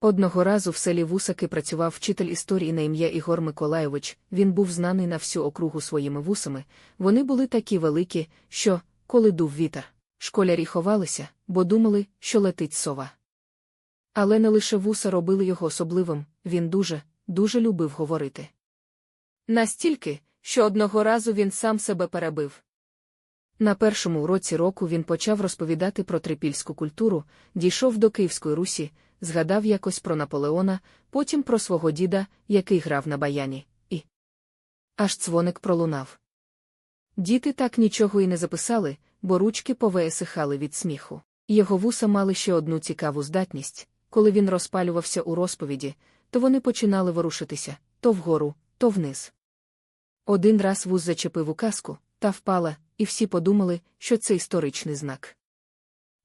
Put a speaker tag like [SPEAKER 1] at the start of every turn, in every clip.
[SPEAKER 1] Одного разу в селі Вусаки працював вчитель історії на ім'я Ігор Миколайович, він був знаний на всю округу своїми вусами, вони були такі великі, що, коли дув вітер, школярі ховалися, бо думали, що летить сова. Але не лише вуса робили його особливим, він дуже, дуже любив говорити. Настільки, що одного разу він сам себе перебив. На першому уроці року він почав розповідати про трипільську культуру, дійшов до Київської Русі, згадав якось про Наполеона, потім про свого діда, який грав на баяні, і аж дзвоник пролунав. Діти так нічого і не записали, бо ручки повеесихали від сміху. Його вуса мали ще одну цікаву здатність коли він розпалювався у розповіді, то вони починали ворушитися то вгору, то вниз. Один раз вуз зачепив указку, та впала, і всі подумали, що це історичний знак.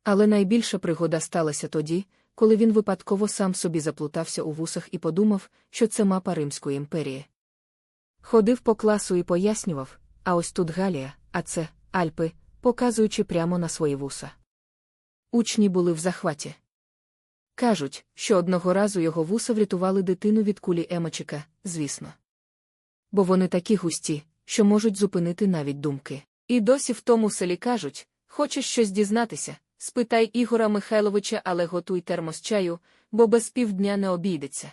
[SPEAKER 1] Але найбільша пригода сталася тоді, коли він випадково сам собі заплутався у вусах і подумав, що це мапа Римської імперії. Ходив по класу і пояснював, а ось тут Галія, а це Альпи, показуючи прямо на свої вуса. Учні були в захваті. Кажуть, що одного разу його вуса врятували дитину від кулі Емочика, звісно. Бо вони такі густі, що можуть зупинити навіть думки. І досі в тому селі кажуть хочеш щось дізнатися, спитай Ігора Михайловича, але готуй термос чаю, бо без півдня не обійдеться.